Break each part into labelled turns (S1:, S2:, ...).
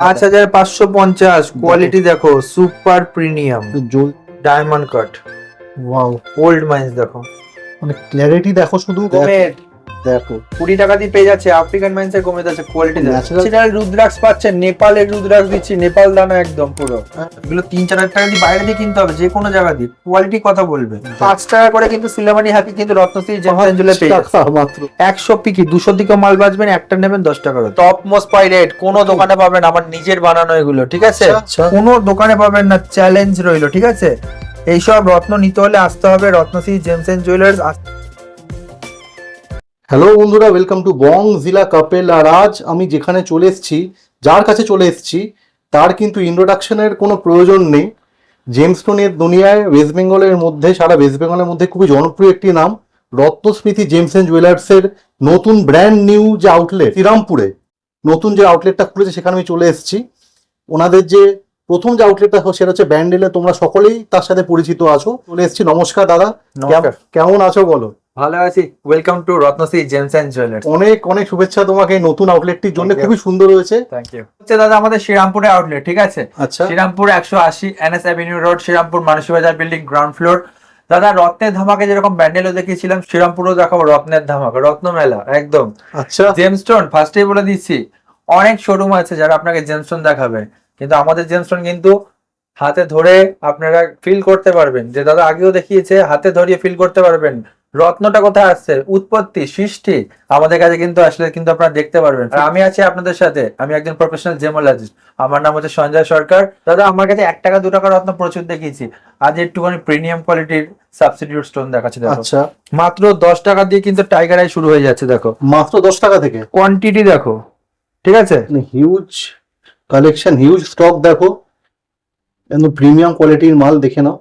S1: পাঁচ হাজার পাঁচশো পঞ্চাশ কোয়ালিটি দেখো সুপার প্রিমিয়াম
S2: জল।
S1: Diamond cut
S2: wow
S1: old mines দেখো।
S2: মানে ক্ল্যারিটি দেখো শুধু। দেখো
S1: কুড়ি টাকা দিয়ে পেয়ে যাচ্ছে আফ্রিকান কমে যাচ্ছে কোয়ালিটি ন্যাচারাল পাচ্ছেন নেপালের দিচ্ছি নেপাল দানা একদম পুরো। এগুলো তিন চার হাজার টাকা দিয়ে বাইরে দিয়ে কিনতে হবে যে কোনো জায়গা দিয়ে। কোয়ালিটি কথা বলবে। পাঁচ টাকা করে কিন্তু সিলেমানি হাকি কিন্তু রত্নশ্রী পেয়ে
S2: মাত্র।
S1: একশো পিকি দুশো দিকে মাল বাঁচবেন একটা নেবেন দশ টাকা করে। টপ মোস্ট পাইরেট কোন দোকানে পাবেন আমার নিজের বানানো এগুলো ঠিক আছে?
S2: আচ্ছা
S1: কোনো দোকানে পাবেন না চ্যালেঞ্জ রইল ঠিক আছে? এইসব রত্ন নিতে হলে আসতে হবে Ratnashree gems and jewellers
S2: hello বন্ধুরা welcome to bong Zila couple আর আজ আমি যেখানে চলে এসেছি, যার কাছে চলে এসেছি, তার কিন্তু ইন্ট্রোডাকশনের কোনো প্রয়োজন নেই। জেমস্টোনের দুনিয়ায় ওয়েস্ট বেঙ্গলের মধ্যে, সারা ওয়েস্ট বেঙ্গলের মধ্যে খুবই জনপ্রিয় একটি নাম, রত্নস্মৃতি জেমস অ্যান্ড জুয়েলার্সের নতুন ব্র্যান্ড নিউ যে আউটলেট শ্রীরামপুরে, নতুন যে আউটলেটটা খুলেছে, সেখানে আমি চলে এসেছি। ওনাদের যে প্রথম যে আউটলেটটা সেটা হচ্ছে ব্যান্ডেলে তোমরা সকলেই তার সাথে পরিচিত আছো। চলে এসেছি। নমস্কার দাদা। কেমন আছো বলো?
S1: ভালো আছি। Welcome to Ratnashree gems and jewellers
S2: অনেক অনেক শুভেচ্ছা তোমাকে এই নতুন আউটলেটটির জন্য। খুবই সুন্দর হয়েছে।
S1: থ্যাংক ইউ হচ্ছে দাদা আমাদের শ্রীরামপুরে আউটলেট ঠিক আছে?
S2: আচ্ছা।
S1: শ্রীরামপুর একশো আশি NS avenue road Serampore Manasi Bazar building ground floor দাদা রত্নের ধামাকে যেরকম ব্যান্ডেলও দেখিয়েছিলাম শ্রীরামপুরও দেখাবো রত্নের ধামাকা। রত্ন মেলা একদম।
S2: আচ্ছা।
S1: জেমস্টোন ফার্স্টেই বলে দিচ্ছি। অনেক শোরুম আছে যারা আপনাকে জেমস্টোন দেখাবে। কিন্তু আমাদের জেমস্টোন কিন্তু হাতে ধরে আপনারা ফিল করতে পারবেন। যে দাদা আগেও দেখিয়েছে হাতে ধরিয়ে ফিল করতে পারবেন। রত্নটা কোথায় আসছে? উৎপত্তি সৃষ্টি আমাদের কাছে কিন্তু আসলে কিন্তু আপনারা দেখতে পারবেন। আর আমি আছি আপনাদের সাথে। আমি একজন প্রফেশনাল জেমোলজিস্ট আমার নাম হচ্ছে সঞ্জয় সরকার। দাদা আমার কাছে এক টাকা দু টাকা রত্ন প্রচুর দেখিয়েছি। আজ একটুখানি প্রিমিয়াম কোয়ালিটির সাবস্টিটিউট স্টোন দেখাচ্ছে দেখো।
S2: আচ্ছা।
S1: মাত্র দশ টাকা দিয়ে কিন্তু টাইগার আই শুরু হয়ে যাচ্ছে দেখো।
S2: মাত্র দশ টাকা থেকে?
S1: কোয়ান্টিটি দেখো। ঠিক আছে?
S2: হিউজ কালেকশন হিউজ স্টক দেখো। একদম প্রিমিয়াম কোয়ালিটির মাল দেখে নাও।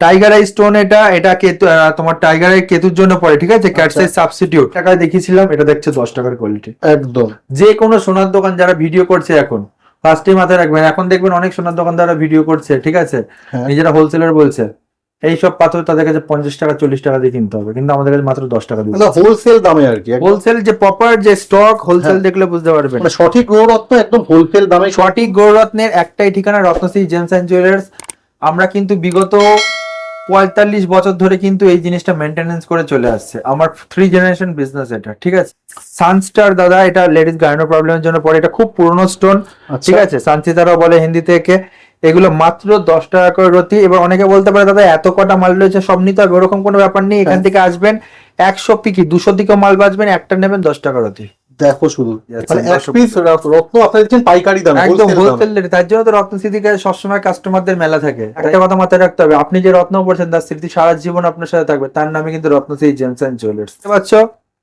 S1: টাইগার আই স্টোন এটা এটা কেতু তোমার টাইগার আই কেতুর জন্য পড়ে ঠিক আছে? ক্যাটসের সাবস্টিটিউট টাকায় দেখিয়েছিলাম এটা দেখছে দশ টাকার কোয়ালিটি
S2: একদম।
S1: যে কোনো সোনার দোকান যারা ভিডিও করছে এখন ফার্স্টে মাথায় রাখবেন। এখন দেখবেন অনেক সোনার দোকানদাররা ভিডিও করছে ঠিক আছে?
S2: হ্যাঁ।
S1: নিজেরা হোলসেলার বলছে। এইসব পাথর তাদের কাছে পঞ্চাশ টাকা চল্লিশ টাকা দিয়ে কিনতে হবে। কিন্তু আমাদের কাছে মাত্র দশ টাকা দিয়ে।
S2: হোলসেল দামে আর কি।
S1: হোলসেল যে প্রপার যে স্টক হোলসেল
S2: হ্যাঁ।
S1: দেখলে বুঝতে পারবেন।
S2: মানে সঠিক গৌরত্ব একদম হোলসেল দামে।
S1: সঠিক গৌররত্নের একটাই ঠিকানা রত্নশ্রী জেমস অ্যান্ড জুয়েলার্স। আমরা কিন্তু বিগত পঁয়তাল্লিশ বছর ধরে কিন্তু এই জিনিসটা মেনটেনেন্স করে চলে আসছে। আমার থ্রি জেনারেশন বিজনেস এটা ঠিক আছে? সানস্টার দাদা এটা লেডিস গাইনো প্রবলেমের জন্য পরে এটা খুব পুরনো স্টোন
S2: আচ্ছা।
S1: ঠিক আছে? সানচিতারাও বলে হিন্দি থেকে এগুলো মাত্র দশ টাকা করে রতি। এবার অনেকে বলতে পারে দাদা এত কটা মাল রয়েছে সব নিতে হবে। ওরকম কোনো ব্যাপার নেই। এখান
S2: হ্যাঁ।
S1: থেকে আসবেন একশো পিকি দুশো দিকে মাল বাঁচবেন একটা নেবেন দশ টাকা রতি।
S2: দেখো শুধু।
S1: যাচ্ছে,
S2: মানে রত্ন আপনারা দিচ্ছেন পাইকারি দামে
S1: একদম হোলসেল রেটে তার জন্য তো রত্ন স্মৃতিকে সবসময় কাস্টমারদের মেলা থাকে। একটা কথা মাথায় রাখতে হবে আপনি যে রত্ন পড়ছেন তার স্মৃতি সারা জীবন আপনার সাথে থাকবে। তার নামে কিন্তু রত্নশ্রী জেমস অ্যান্ড জুয়েলার্স। বুঝতে পারছ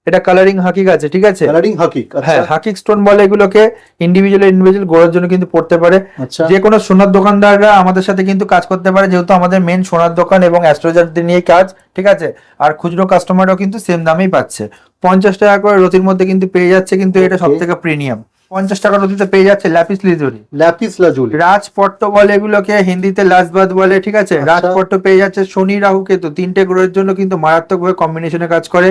S1: এটা কালারিং হাকিক আছে ঠিক আছে?
S2: কালারিং হাকিক
S1: হ্যাঁ
S2: আচ্ছা
S1: হাকিক স্টোন বলে এগুলোকে ইন্ডিভিজুয়াল ইন্ডিভিজুয়াল গোড়ার জন্য কিন্তু পড়তে পারে।
S2: আচ্ছা।
S1: যে কোনো সোনার দোকানদাররা আমাদের সাথে কিন্তু কাজ করতে পারে যেহেতু আমাদের মেন সোনার দোকান এবং অ্যাস্ট্রোলজারদের নিয়ে কাজ ঠিক আছে? আর খুচরো কাস্টমারও কিন্তু সেম দামেই পাচ্ছে। পঞ্চাশ টাকা করে রতির মধ্যে কিন্তু পেয়ে যাচ্ছে কিন্তু এটা. সব থেকে প্রিমিয়াম পঞ্চাশ টাকা রতিতে পেয়ে যাচ্ছে ল্যাপিস লিজুরি।
S2: ল্যাপিস লাজুলি
S1: রাজপট্ট বলে এগুলোকে হিন্দিতে লাজবাদ বলে ঠিক আছে?
S2: আচ্ছা।
S1: রাজপট্ট পেয়ে যাচ্ছে শনি রাহু কেতু। তিনটে গ্রহের জন্য কিন্তু মারাত্মক ভাবে কম্বিনেশনে কাজ করে।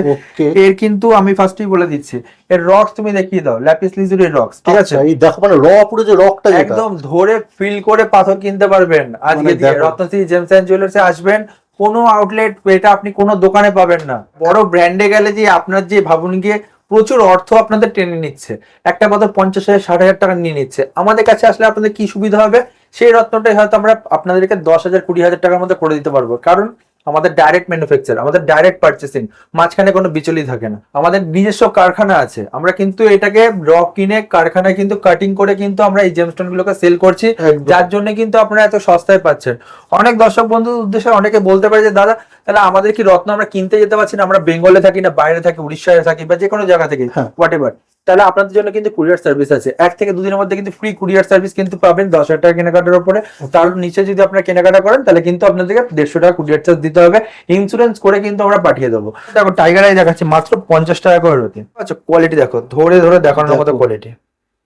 S1: এর কিন্তু আমি ফার্স্টেই বলে দিচ্ছি। এর রক্স তুমি দেখিয়ে দাও ল্যাপিস লিজুরির রক্স ঠিক আছে?
S2: আচ্ছা এই দেখো মানে র পুরো যে রকটা
S1: একদম ধরে ফিল করে পাথর কিনতে পারবেন। আজকে
S2: মানে।
S1: রত্নশ্রী জেমস অ্যান্ড জুয়েলার্সে আসবেন। কোনো আউটলেট এটা আপনি কোনো দোকানে পাবেন না। বড় ব্র্যান্ডে গেলে যে আপনার যে ভাবুন গিয়ে প্রচুর অর্থ আপনাদের টেনে নিচ্ছে। একটা কথা পঞ্চাশ হাজার, ষাট হাজার টাকা নিয়ে নিচ্ছে। আমাদের কাছে আসলে আপনাদের কি সুবিধা হবে? সেই রত্নটাই হয়তো আমরা আপনাদেরকে দশ হাজার, কুড়ি হাজার টাকার মধ্যে করে দিতে পারব। কারণ আমাদের ডাইরেক্ট ম্যানুফ্যাকচার আমাদের ডাইরেক্ট পার্চেসিং মাঝখানে কোনো বিচলি থাকে না। আমাদের নিজস্ব কারখানা আছে আমরা কিন্তু এটাকে র কিনে কারখানায় কিন্তু কাটিং করে কিন্তু আমরা এই জেমস্টোন গুলোকে সেল করছি যার জন্য কিন্তু আপনারা এত সস্তায় পাচ্ছেন। অনেক দর্শক বন্ধুর উদ্দেশ্যে অনেকে বলতে পারে যে দাদা তাহলে আমাদের কি রত্ন আমরা কিনতে যেতে পারছি না? আমরা বেঙ্গলে থাকি না বাইরে থাকি উড়িষ্যায় থাকি বা যে কোনো জায়গা থেকে
S2: হ্যাঁ।
S1: হোয়াট এভার তাহলে আপনাদের জন্য কিন্তু কুরিয়ার সার্ভিস আছে। এক থেকে দুদিনের মধ্যে কিন্তু ফ্রি কুরিয়ার সার্ভিস কিন্তু পাবেন দশ হাজার টাকা কেনাকাটার উপরে। তার নিচে যদি আপনারা কেনাকাটা করেন, তাহলে কিন্তু আপনাদেরকে দেড়শো টাকা কুরিয়ার চার্জ দিতে হবে। ইন্স্যুরেন্স করে কিন্তু আমরা পাঠিয়ে দেবো। দেখো টাইগার আই দেখাচ্ছি, মাত্র পঞ্চাশ টাকা করে রতি। আচ্ছা কোয়ালিটি দেখো, ধরে ধরে দেখানোর মতো কোয়ালিটি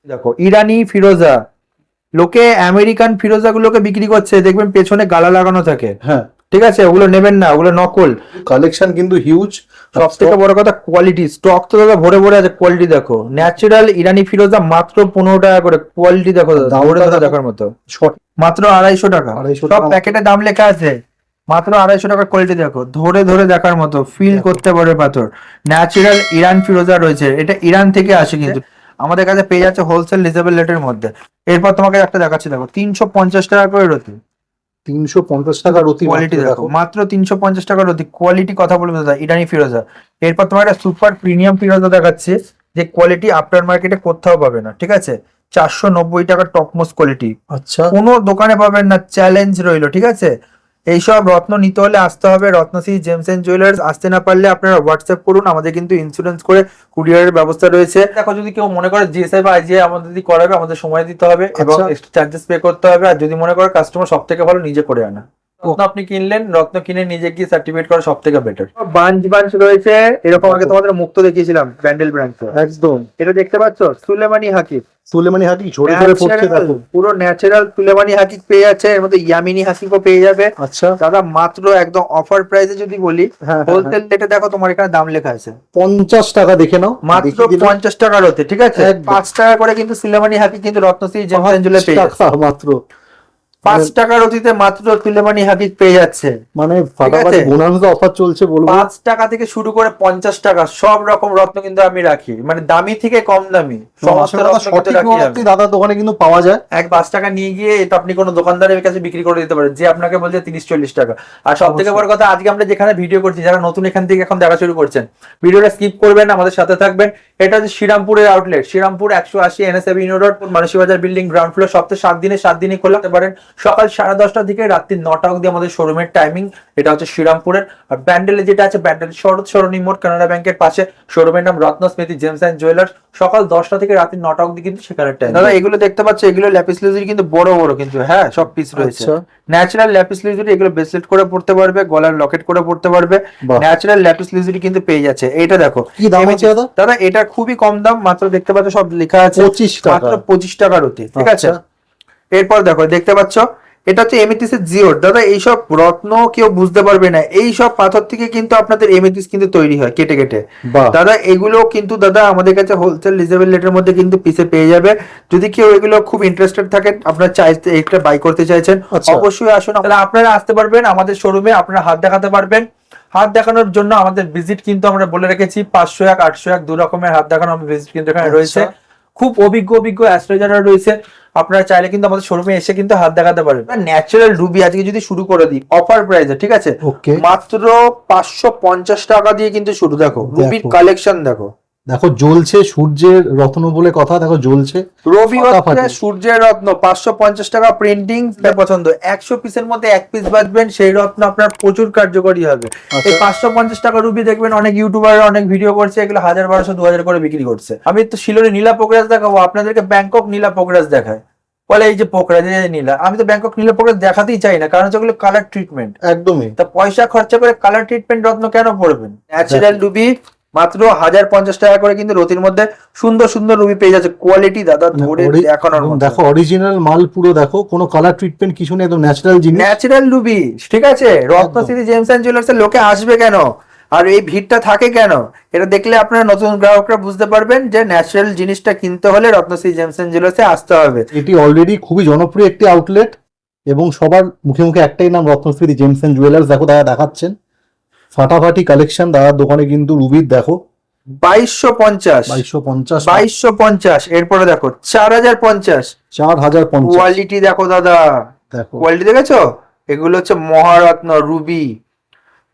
S1: দেখো, ইরানি ফিরোজা, লোকে আমেরিকান ফিরোজা গুলোকে বিক্রি করছে, দেখবেন পেছনে গালা লাগানো থাকে।
S2: হ্যাঁ।
S1: ঠিক আছে? ওগুলো নেবেন না ওগুলো নকল।
S2: কালেকশন কিন্তু হিউজ
S1: সব থেকে বড় কথা কোয়ালিটি স্টক তো দাদা ভরে ভরে আছে কোয়ালিটি দেখো। ন্যাচারাল ইরানি ফিরোজা মাত্র পনেরো টাকা করে কোয়ালিটি দেখো দাদা দেখার মতো। মাত্র আড়াইশো টাকা।
S2: 250
S1: সব
S2: টাকা।
S1: প্যাকেটে দাম লেখা আছে। মাত্র আড়াইশো টাকার কোয়ালিটি দেখো ধরে ধরে দেখার মতো ফিল করতে পারে পাথর। ন্যাচারাল ইরান ফিরোজা রয়েছে এটা ইরান থেকে আসে কিন্তু। আমাদের কাছে পেয়ে যাচ্ছে হোলসেল রিজনেবল রেটের মধ্যে। এরপর তোমাকে একটা দেখাচ্ছি দেখো তিনশো পঞ্চাশ টাকা করে রতি
S2: তিনশো পঞ্চাশ টাকার অতি
S1: কোয়ালিটি দেখো মাত্র তিনশো পঞ্চাশ টাকার অতি কোয়ালিটি কথা বলবে দাদা ইরানি ফিরোজা। এরপর তোমার একটা সুপার প্রিমিয়াম ফিরোজা দেখাচ্ছে যে কোয়ালিটি আফটার মার্কেটে কোথাও পাবে না ঠিক আছে? চারশো নব্বই টাকার টপমোস্ট কোয়ালিটি
S2: আচ্ছা।
S1: কোনো দোকানে পাবেন না চ্যালেঞ্জ রইল ঠিক আছে? এইসব রত্ন নিতে হলে আসতে হবে রত্নশ্রী জেমস এন্ড জুয়েলার্স। আসতে না পারলে আপনারা হোয়াটসঅ্যাপ করুন আমাদের কিন্তু ইন্স্যুরেন্স করে কুরিয়ারের ব্যবস্থা রয়েছে। দেখো যদি কেউ মনে করে জিএসআই বা আইজিআই আমাদের যদি করাবে আমাদের সময় দিতে হবে এবং। এক্সট্রা চার্জেস পে করতে হবে। আর যদি মনে করে কাস্টমার সব থেকে ভালো নিজে করে আনা। রত্ন আপনি কিনলেন রত্ন কিনে নিজে গিয়ে সার্টিফিকেট করা সব থেকে বেটার বাঞ্চ বাঞ্চ রয়েছে এরকম আগে তোমাদের মুক্ত দেখিয়েছিলাম ব্যান্ডেল ব্র্যান্ড
S2: একদম।
S1: এটা দেখতে পাচ্ছ? সুলেমানি হাকিব
S2: সুলেমানি হাকি ঝরে ঝরে পড়ছে দেখো।
S1: পুরো ন্যাচারাল সুলেমানি হাকিক পেয়ে যাচ্ছে এর মধ্যে ইয়ামিনি হাকিকও পেয়ে যাবে।
S2: আচ্ছা।
S1: দাদা মাত্র একদম অফার প্রাইসে যদি বলি
S2: হ্যাঁ
S1: হোলসেল রেটে দেখো তোমার এখানে দাম লেখা আছে।
S2: পঞ্চাশ টাকা দেখে নাও।
S1: মাত্র
S2: দেখিয়ে দিলাম।
S1: পঞ্চাশ টাকার হতে ঠিক আছে?
S2: একদম।
S1: পাঁচ টাকা করে কিন্তু সুলেমানি হাকি কিন্তু রত্নশ্রী জেমস পেয়ে যাচ্ছে।
S2: মাত্র।
S1: পাঁচ টাকার অতিতে মাত্র সুলেমানি হাকিক পেয়ে যাচ্ছে।
S2: মানে ফাটাফাটি? অফার চলছে বলব
S1: পাঁচ টাকা থেকে শুরু করে পঞ্চাশ টাকা সব রকম রত্ন কিন্তু আমি রাখি। মানে দামি থেকে কম দামি। সমস্ত রত্ন
S2: দাদার দোকানে কিন্তু পাওয়া যায়।
S1: এক পাঁচ টাকা নিয়ে গিয়ে এটা আপনি কোনো দোকানদারের কাছে বিক্রি করে দিতে পারেন যে আপনাকে বলছে তিরিশ চল্লিশ টাকা। আর সব থেকে বড় কথা আজকে আমরা যেখানে ভিডিও করছি যারা নতুন এখান থেকে এখন দেখা শুরু করছেন ভিডিওটা স্কিপ করবেন আমাদের সাথে থাকবেন। এটা হচ্ছে শ্রীরামপুরের আউটলেট শ্রীরামপুর একশো আশি এনএসএবি রোড মানসী বাজার বিল্ডিং গ্রাউন্ড ফ্লোর সপ্তাহে সাত দিনে সাত দিনে খোলাতে পারেন সকাল সাড়ে দশটা থেকে রাত্রি নটা অবধি আমাদের শোরুমের টাইমিং এটা হচ্ছে শ্রীরামপুরের। আর ব্যান্ডেলে যেটা আছে ব্যান্ডেল শরৎ সরণী মোড় কানাডা ব্যাংকের পাশে শোরুমের নাম রত্ন স্মৃতি জেমস অ্যান্ড জুয়েলার্স। সকাল দশটা থেকে রাত্রি নটা অবধি কিন্তু সেখানে টাইম দাদা এগুলো দেখতে পাচ্ছ এগুলো ল্যাপিস লিজুরি কিন্তু বড় বড় কিন্তু হ্যাঁ সব পিস রয়েছে। ন্যাচারাল ল্যাপিস লিজুরি এগুলো ব্রেসলেট করে পড়তে পারবে গলার লকেট করে পড়তে পারবে। ন্যাচারাল ল্যাপিস লিজুরি কিন্তু পেয়ে যাচ্ছে। এইটা দেখো।
S2: কি দাম আছে দাদা?
S1: দাদা এটা খুবই কম দাম মাত্র দেখতে পাচ্ছ সব লেখা আছে।
S2: পঁচিশ টাকা।
S1: মাত্র পঁচিশ টাকার অতি ঠিক আছে?
S2: আচ্ছা।
S1: এরপর দেখো দেখতে পাচ্ছ? এটা হচ্ছে এমিতিস এর জিওর দাদা এইসব রত্ন কেউ বুঝতে পারবে না। এই সব পাথর থেকে কিন্তু আপনাদের এমিতিস কিন্তু তৈরি হয় কেটে কেটে। দাদা এগুলো কিন্তু দাদা আমাদের কাছে হোলসেল রিজনেবল রেটের মধ্যে কিন্তু পিসে পেয়ে যাবে। যদি কেউ এগুলো খুব ইন্টারেস্টেড থাকেন আপনার চাইতে একটা বাই করতে চাইছেন
S2: আচ্ছা।
S1: অবশ্যই আসুন। তাহলে আপনারা আসতে পারবেন আমাদের শোরুমে আপনারা হাত দেখাতে পারবেন। হাত দেখানোর জন্য আমাদের ভিজিট কিন্তু আমরা বলে রেখেছি পাঁচশো এক আটশো এক দু রকমের হাত দেখানো ভিজিট কিন্তু এখানে রয়েছে।
S2: আচ্ছা।
S1: খুব অভিজ্ঞ অভিজ্ঞ অ্যাস্ট্রোলজাররা রয়েছে আপনারা চাইলে কিন্তু আমাদের শোরুমে এসে কিন্তু হাত দেখাতে পারেন ন্যাচারাল রুবি আজকে যদি শুরু করে দিই অফার প্রাইসে ঠিক আছে? মাত্র পাঁচশো পঞ্চাশ টাকা দিয়ে কিন্তু শুরু দেখো রুবির কালেকশন দেখো।
S2: দেখো জ্বলছে সূর্যের রত্ন বলে কথা দেখো জ্বলছে।
S1: রবি সূর্যের রত্ন পাঁচশো পঞ্চাশ টাকা প্রিন্টিং পছন্দ। একশো পিসের মধ্যে এক পিস বাঁচবেন সেই রত্ন আপনার প্রচুর কার্যকরী হবে।
S2: আচ্ছা।
S1: এই পাঁচশো পঞ্চাশ টাকা রুবি দেখবেন অনেক ইউটিউবার অনেক ভিডিও করছে এগুলো হাজার বারোশো দু হাজার করে বিক্রি করছে। আমি তো শিলরে নীলা পোকরাজ দেখাবো আপনাদেরকে ব্যাংকক নীলা পোকরাজ দেখায়। বলে এই যে পোকরাজ এই যে নীলা আমি তো ব্যাংকক নীলা পোকরাজ দেখাতেই চাই না কারণ হচ্ছে কালার ট্রিটমেন্ট
S2: একদমই।
S1: তা পয়সা খরচা করে কালার ট্রিটমেন্ট রত্ন কেন পড়বেন ন্যাচারাল রুবি মাত্র হাজার পঞ্চাশ টাকা করে কিন্তু রতির মধ্যে সুন্দর সুন্দর রুবি পেয়ে যাচ্ছে। কোয়ালিটি দাদা ধরে দেখানোর
S2: দেখো অরিজিনাল মাল পুরো দেখো কোনো কালার ট্রিটমেন্ট কিছু নেই একদম ন্যাচারাল জিনিস।
S1: ন্যাচারাল রুবি ঠিক আছে? রত্নশ্রী জেমস অ্যান্ড জুয়েলার্স এর লোকে আসবে কেন? আর এই ভিড়টা থাকে কেন? এটা দেখলে আপনারা নতুন গ্রাহকরা বুঝতে পারবেন যে ন্যাচারাল জিনিসটা কিনতে হলে রত্নশ্রী জেমস অ্যান্ড জুয়েলার্সে আসতে হবে।
S2: এটি অলরেডি খুবই জনপ্রিয় একটি আউটলেট এবং সবার মুখে মুখে একটাই নাম রত্নস্মৃতি জেমস এন্ড জুয়েলার্স। দেখো দাদা দেখাচ্ছেন। ফাটাফাটি কালেকশন দাদার দোকানে কিন্তু রুবির দেখো।
S1: বাইশশো পঞ্চাশ।
S2: বাইশশো পঞ্চাশ
S1: বাইশশো পঞ্চাশ। এরপরে দেখো চার হাজার পঞ্চাশ।
S2: চার হাজার পঞ্চাশ।
S1: কোয়ালিটি দেখো দাদা।
S2: দেখো।
S1: কোয়ালিটি দেখেছ? এগুলো হচ্ছে মহারত্ন রুবি।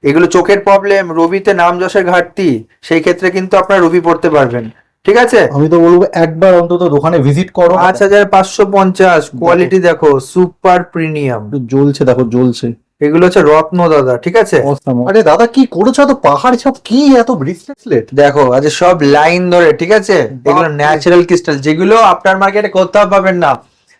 S1: এগুলো চোখের প্রবলেম রবিতে নাম যশের ঘাটতি সেই ক্ষেত্রে কিন্তু আপনারা রুবি পড়তে পারবেন। ঠিক আছে?
S2: আমি তো বলব একবার অন্তত দোকানে ভিজিট করো।
S1: পাঁচ হাজার পাঁচশো পঞ্চাশ। কোয়ালিটি দেখো সুপার প্রিমিয়াম
S2: জ্বলছে দেখো জ্বলছে।
S1: এগুলো হচ্ছে রত্ন দাদা ঠিক আছে?
S2: আরে দাদা কি করেছ? এত পাহাড় সব কি এত ব্রিসলেট
S1: দেখো আজ সব লাইন ধরে ঠিক আছে? এগুলো ন্যাচারাল ক্রিস্টাল যেগুলো আপনার মার্কেটে কোথাও পাবেন না।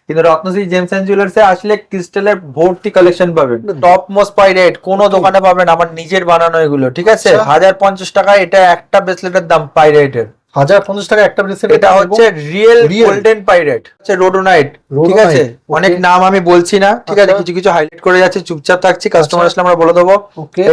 S1: কিন্তু রত্নশ্রী জেমস অ্যান্ড জুয়েলার্সে আসলে ক্রিস্টালের ভর্তি কালেকশন পাবেন। টপ মোস্ট পাইরেট কোনো দোকানে পাবেন আমার নিজের বানানো এগুলো ঠিক আছে?
S2: আচ্ছা।
S1: হাজার পঞ্চাশ টাকা এটা একটা ব্রেসলেটের দাম পাইরেটের
S2: হাজার পঞ্চাশ টাকা একটা ব্রেসলেট
S1: এটা হচ্ছে রিয়েল। গোল্ডেন পাইরেট হচ্ছে রোডোনাইট ঠিক আছে? অনেক নাম আমি বলছি না ঠিক আছে?
S2: আচ্ছা।
S1: কিছু কিছু হাইলাইট করে যাচ্ছে চুপচাপ থাকছি কাস্টমার আসলে আমরা বলে দেবো।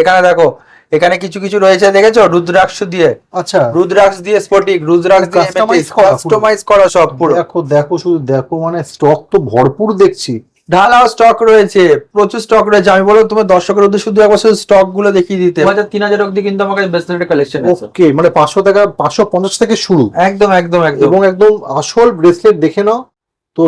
S1: এখানে দেখো এখানে কিছু কিছু রয়েছে দেখেছ? রুদ্রাক্ষ দিয়ে।
S2: আচ্ছা।
S1: রুদ্রাক্ষ দিয়ে স্ফটিক রুদ্রাক্ষ দিয়ে কাস্টমাইজ করা সব পুরো।
S2: দেখো দেখো শুধু দেখো মানে স্টক তো ভরপুর দেখছি।
S1: ঢালাও স্টক রয়েছে প্রচুর স্টক রয়েছে। আমি বলব তোমার দর্শকের উদ্দেশ্যে শুধু একবার শুধু স্টকগুলো দেখিয়ে দিতে। হাজার তিন হাজার অব্দি কিন্তু আমার কাছে ব্রেসলেটের কালেকশন আছে।
S2: ওকে মানে পাঁচশো টাকা পাঁচশো পঞ্চাশ থেকে শুরু।
S1: একদম একদম একদম।
S2: এবং একদম আসল ব্রেসলেট দেখে নাও। তো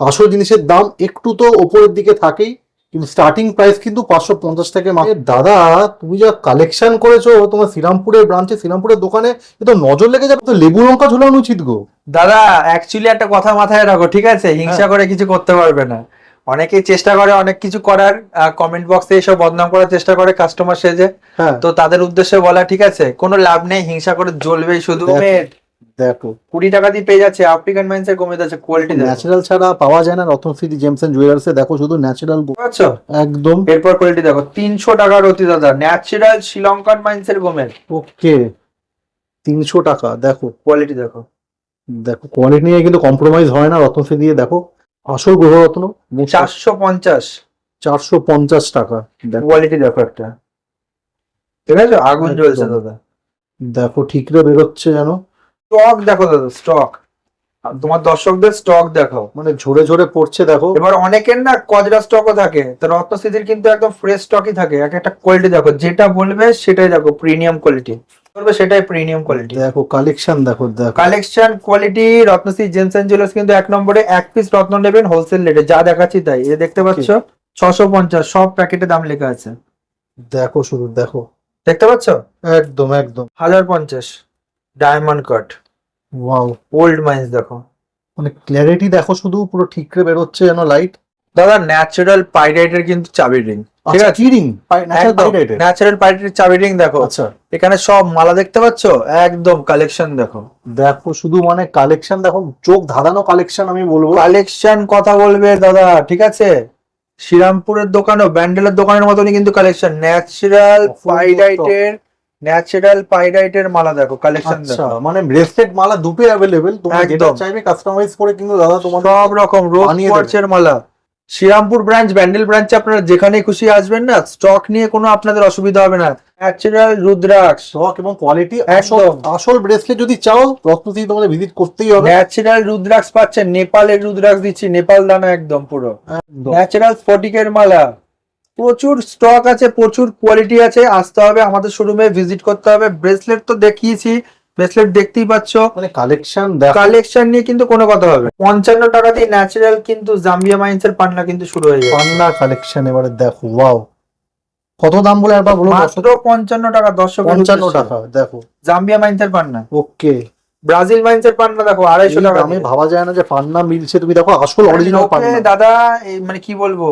S2: আসল জিনিসের দাম একটু তো ওপরের দিকে থাকেই কিন্তু স্টার্টিং প্রাইস কিন্তু পাঁচশো পঞ্চাশ থেকে মাত্র। দাদা তুমি যা কালেকশন করেছ তোমার শ্রীরামপুরের ব্রাঞ্চে শ্রীরামপুরের দোকানে এ তো নজর লেগে যাবে। তো লেবু লঙ্কা ঝোলানো উচিত গো।
S1: দাদা অ্যাকচুয়ালি একটা কথা মাথায় রাখো ঠিক আছে? হিংসা করে কিছু করতে পারবে না। অনেকেই চেষ্টা করে অনেক কিছু করার কমেন্ট বক্সে এসব বদনাম করার চেষ্টা করে কাস্টমার সেজে।
S2: হ্যাঁ।
S1: তো তাদের উদ্দেশ্যে বলা ঠিক আছে কোনো লাভ নেই হিংসা করে জ্বলবেই শুধু।
S2: দেখো
S1: কুড়ি টাকা দিয়ে পেয়ে যাচ্ছে আফ্রিকান মাইন্সের কমে যাচ্ছে কোয়ালিটি
S2: ন্যাচারাল ছাড়া পাওয়া যায় না রতন সিটি জেমস এন্ড জুয়েলার্সে দেখো শুধু ন্যাচারাল
S1: পাচ্ছো
S2: একদম।
S1: এরপর কোয়ালিটি দেখো তিনশো টাকার অতি দাদা ন্যাচারাল শ্রীলঙ্কান মাইন্সের গোমের
S2: ওকে তিনশো টাকা দেখো।
S1: কোয়ালিটি দেখো।
S2: দেখো কোয়ালিটি নিয়ে কিন্তু কম্প্রোমাইজ হয় না রতন সিটি দিয়ে দেখো। আসল গ্রহরত্ন
S1: চারশো পঞ্চাশ।
S2: চারশো পঞ্চাশ টাকা।
S1: কোয়ালিটি দেখো একটা। ঠিক আছে? আগুন। জ্বলছে দাদা।
S2: দেখো ঠিকরে বেরোচ্ছে যেন।
S1: স্টক দেখো দাদা স্টক তোমার দর্শকদের স্টক দেখো।
S2: মানে ঝরে ঝরে পড়ছে দেখো।
S1: এবার অনেকের না কজরা স্টকও থাকে। তো রত্নস্থিতির কিন্তু একদম ফ্রেশ স্টকই থাকে। এক একটা কোয়ালিটি দেখো। যেটা বলবে সেটাই দেখো প্রিমিয়াম কোয়ালিটি বলবে সেটাই প্রিমিয়াম কোয়ালিটি
S2: দেখো কালেকশন দেখো দেখো।
S1: Collection quality Ratnashree gems and jewellers কিন্তু এক নম্বরে এক পিস রত্ন নেবেন হোলসেল রেটে যা দেখাচ্ছি তাই। এ দেখতে পাচ্ছ ছশো পঞ্চাশ সব প্যাকেটে দাম লেখা আছে।
S2: দেখো শুধু দেখো।
S1: দেখতে পাচ্ছ?
S2: একদম একদম।
S1: হাজার পঞ্চাশ diamond cut
S2: wow
S1: old mines দেখো।
S2: মানে ক্ল্যারিটি দেখো শুধু পুরো ঠিকরে বেরোচ্ছে যেন লাইট
S1: দাদা ন্যাচারাল পাইরাইটের কিন্তু চাবি রিং ঠিক
S2: আচ্ছা
S1: আছে
S2: চিরিং ন্যাচারাল
S1: ন্যাচারাল চাবি রিং দেখো।
S2: আচ্ছা।
S1: এখানে সব মালা দেখতে পাচ্ছ? একদম কালেকশন দেখো।
S2: দেখো শুধু মানে কালেকশন দেখো চোখ ধাঁধানো কালেকশন আমি বলব।
S1: কালেকশন কথা বলবে দাদা ঠিক আছে? শ্রীরামপুরের দোকানও ব্যান্ডেলের দোকানের মতনই কিন্তু কালেকশন ন্যাচারাল পাইরাইটের ন্যাচারাল পাইরাইটের মালা দেখো কালেকশন
S2: আচ্ছা
S1: দেখো।
S2: মানে ব্রেসলেট মালা দুটোই অ্যাভেলেবেল তোমরা যেটা চাইবে কাস্টমাইজ করে কিন্তু দাদা তোমার
S1: সব রকম রোজ কোয়ার্চের মালা। শ্রীরামপুর ব্রাঞ্চ ব্যান্ডেল ব্রাঞ্চে আপনারা যেখানে খুশি আসবেন না স্টক নিয়ে কোনো আপনাদের অসুবিধা হবে না। ন্যাচারাল রুদ্রাক্ষ
S2: স্টক এবং কোয়ালিটি আসল
S1: একদম।
S2: আসল ব্রেসলেট যদি চাও তোমাদের ভিজিট করতেই হবে।
S1: ন্যাচারাল রুদ্রাক্ষ পাচ্ছেন নেপালের রুদ্রাক্ষ দিচ্ছি নেপাল দানা একদম পুরো।
S2: একদম।
S1: ন্যাচারাল স্ফটিকের মালা। প্রচুর স্টক আছে প্রচুর কোয়ালিটি আছে আসতে হবে আমাদের শোরুমে ভিজিট করতে হবে। ব্রেসলেট তো দেখিয়েছি ব্রেসলেট দেখতেই পাচ্ছ।
S2: মানে কালেকশন
S1: কালেকশন নিয়ে কিন্তু কোনো কথা হবে। পঞ্চান্ন টাকা দিয়ে ন্যাচারাল কিন্তু জাম্বিয়া মাইন্স এর পান্না কিন্তু শুরু হয়ে যাবে
S2: পান্না কালেকশন এবারে দেখো ওয়াও কত দাম বলে একবার বলো
S1: মাত্র পঞ্চান্ন টাকা দর্শক
S2: পঞ্চান্ন টাকা দেখো।
S1: জাম্বিয়া মাইন্স এর পান্না।
S2: ওকে
S1: ব্রাজিল মাইন্স এর পান্না দেখো আড়াইশো টাকা দিয়ে।
S2: ভাবা যায় না যে পান্না মিলছে। তুমি দেখো আসল অরিজিনাল
S1: লোকে
S2: পান্না।
S1: দাদা মানে কি বলব?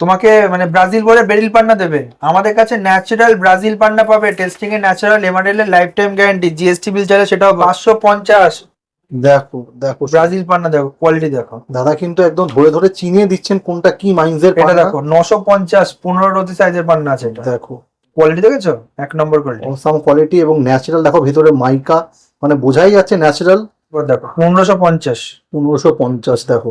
S1: তোমাকে মানে ব্রাজিল বলে বেরিল পান্না দেবে। আমাদের কাছে ন্যাচারাল ব্রাজিল পান্না পাবে। টেস্টিং এ ন্যাচারাল এমআরএল এর life time guarantee GST bill চাইলে সেটাও পাঁচশো পঞ্চাশ।
S2: দেখো দেখো।
S1: ব্রাজিল পান্না দেখো কোয়ালিটি দেখো।
S2: দাদা কিন্তু একদম ধরে ধরে চিনিয়ে দিচ্ছেন কোনটা কি মাইন্স এর
S1: এটা দেখো নশো পঞ্চাশ পনেরো রতি সাইজের পান্না আছে এটা।
S2: দেখো।
S1: কোয়ালিটি দেখেছ? এক নম্বর কোয়ালিটি
S2: অসাম কোয়ালিটি এবং ন্যাচারাল দেখো ভিতরে মাইকা মানে বোঝাই যাচ্ছে ন্যাচারাল
S1: দেখো পনেরোশো পঞ্চাশ।
S2: পনেরোশো পঞ্চাশ দেখো।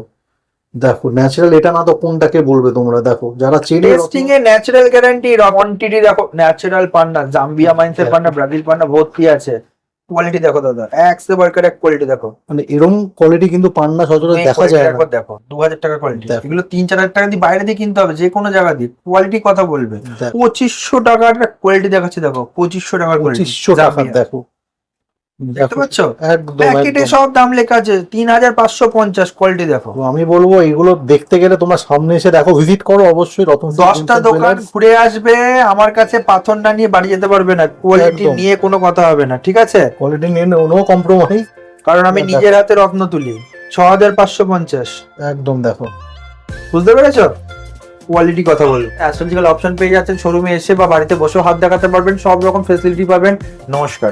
S2: দেখো ন্যাচারাল এটা না তো কোনটাকে বলবে তোমরা? দেখো যারা চেনে
S1: টেস্টিং এ ন্যাচারাল গ্যারান্টি কোয়ান্টিটি দেখো ন্যাচারাল পান্না জাম্বিয়া মাইন্স এর পান্না ব্রাজিল পান্না ভর্তি আছে? কোয়ালিটি দেখো দাদা এক সে বারকার এক কোয়ালিটি দেখো।
S2: মানে এরম কোয়ালিটি কিন্তু পান্না সচরাচর দেখা যায় না।
S1: দেখো দু হাজার টাকা কোয়ালিটি
S2: দেখো।
S1: এগুলো তিন চার হাজার টাকা দিয়ে বাইরে দিয়ে কিনতে হবে যে কোনো জায়গা দিয়ে। কোয়ালিটি কথা বলবে। পঁচিশশো টাকার কোয়ালিটি দেখাচ্ছে দেখো পঁচিশশো টাকার কোয়ালিটি
S2: পঁচিশশো টাকা দেখো।
S1: দেখতে পাচ্ছ? প্যাকেটে সব দাম লেখা আছে তিন হাজার পাঁচশো পঞ্চাশ কোয়ালিটি দেখো।
S2: আমি বলব এগুলো দেখতে গেলে তোমরা সামনে এসে দেখো ভিজিট করো অবশ্যই রতন
S1: দশটা দোকান ঘুরে আসবে আমার কাছে পাথর না নিয়ে বাড়ি যেতে পারবে না কোয়ালিটি নিয়ে কোনো কথা হবে না ঠিক আছে?
S2: কোয়ালিটি নিয়ে নো কম্প্রোমাইজ
S1: কারণ আমি নিজের হাতে রত্ন তুলি ছ হাজার পাঁচশো পঞ্চাশ।
S2: একদম দেখো।
S1: বুঝতে পেরেছ? কোয়ালিটি কথা বলব অ্যাস্ট্রোলজিক্যাল অপশন পেয়ে যাচ্ছেন শোরুমে এসে বা বাড়িতে বসেও হাত দেখাতে পারবেন সব রকম ফেসিলিটি পাবেন। নমস্কার।